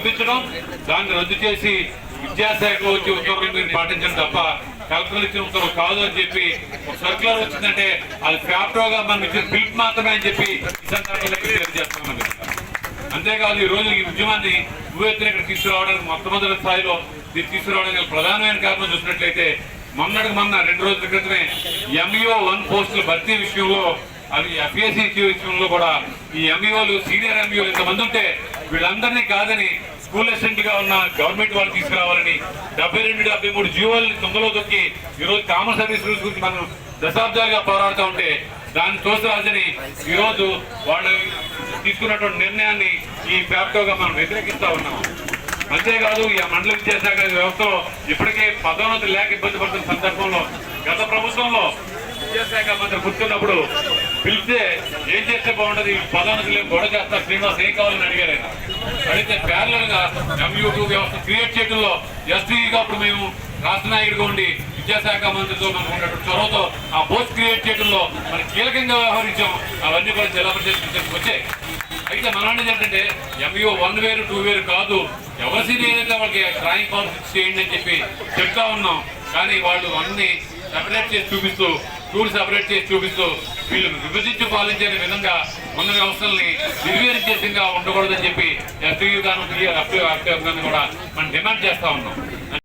పంపించడం దాన్ని రద్దు చేసి విద్యాశాఖలో వచ్చి ఉత్తర్వులు మీరు పాటించడం తప్ప కలెక్టర్ ఇచ్చిన ఉత్తర్వులు కాదు అని చెప్పి ఒక సర్కులర్ వచ్చిందంటే అది ఫ్యాప్టోగా మనం ఇచ్చిన పిలుపు మాత్రమే అని చెప్పి ఈ సందర్భంగా అంతేకాదు ఈ రోజు ఈ ఉద్యమాన్ని నువ్వెత్తున ఇక్కడ తీసుకురావడానికి మొట్టమొదటి స్థాయిలో ఇది తీసుకురావడానికి ప్రధానమైన కారణం చూసినట్లయితే మొన్నటికి మొన్న రెండు రోజుల క్రితమే ఎంఈఓ వన్ పోస్టుల భర్తీ విషయంలో అవి ఎఫ్ఏసీ విషయంలో కూడా ఈ ఎంఈఓలు సీనియర్ ఎంఈఓలు ఇంతమంది ఉంటే వీళ్ళందరినీ కాదని స్కూల్ అసిస్టెంట్గా ఉన్న గవర్నమెంట్ వాళ్ళు తీసుకురావాలని డెబ్బై రెండు డెబ్బై మూడు జీవోల్ని తొందరలో దొక్కి ఈ రోజు కామన్ సర్వీస్ రూల్స్ గురించి మనం దశాబ్దాలుగా పోరాడుతూ ఉంటే దాన్ని చూసరాజని ఈరోజు వాళ్ళు తీసుకున్నటువంటి నిర్ణయాన్ని ఈ వ్యాప్తంగా మనం వ్యతిరేకిస్తా ఉన్నాం. అంతేకాదు ఈ మండల విద్యాశాఖ వ్యవస్థలో ఇప్పటికే పదోన్నతి లేక ఇబ్బంది పడుతున్న సందర్భంలో గత ప్రభుత్వంలో విద్యాశాఖ మంత్రి కూర్చున్నప్పుడు పిలిస్తే ఏం చేస్తే బాగుంటది? పదానికి లేక గొడవ చేస్తారు శ్రీనివాస్ ఏం కావాలని అడిగారు ఆయన. అడిగితే ప్యారలల్గా ఎంయూటూ వ్యవస్థ క్రియేట్ చేయడంలో ఎస్టీగా అప్పుడు మేము రాష్ట్ర నాయకుడిగా ఉండి విద్యాశాఖ మంత్రితో మనకు ఉన్నటువంటి చొరవతో ఆ పోస్ట్ క్రియేట్ చేయడంలో మరి కీలకంగా వ్యవహరించాం అవన్నీ కూడా జిల్లా పరిషత్ విద్యార్థులకు వచ్చాయి అయితే మనం అనేది ఏంటంటే ఎంఈఓ వన్ వేరు టూ వేరు కాదు. ఎవరి సీనియర్ ఏదైతే వాళ్ళకి డ్రాయింగ్ పవర్ చేయండి అని చెప్పి చెప్తా ఉన్నాం. కానీ వాళ్ళు అన్ని సెపరేట్ చేసి చూపిస్తూ స్కూల్ సపరేట్ చేసి చూపిస్తూ వీళ్ళు విభజించి పాలించే విధంగా ఉన్న వ్యవస్థల్ని నిర్వీర్యంగా ఉండకూడదని చెప్పి ఎస్టీయూ గాను కూడా మనం డిమాండ్ చేస్తా ఉన్నాం.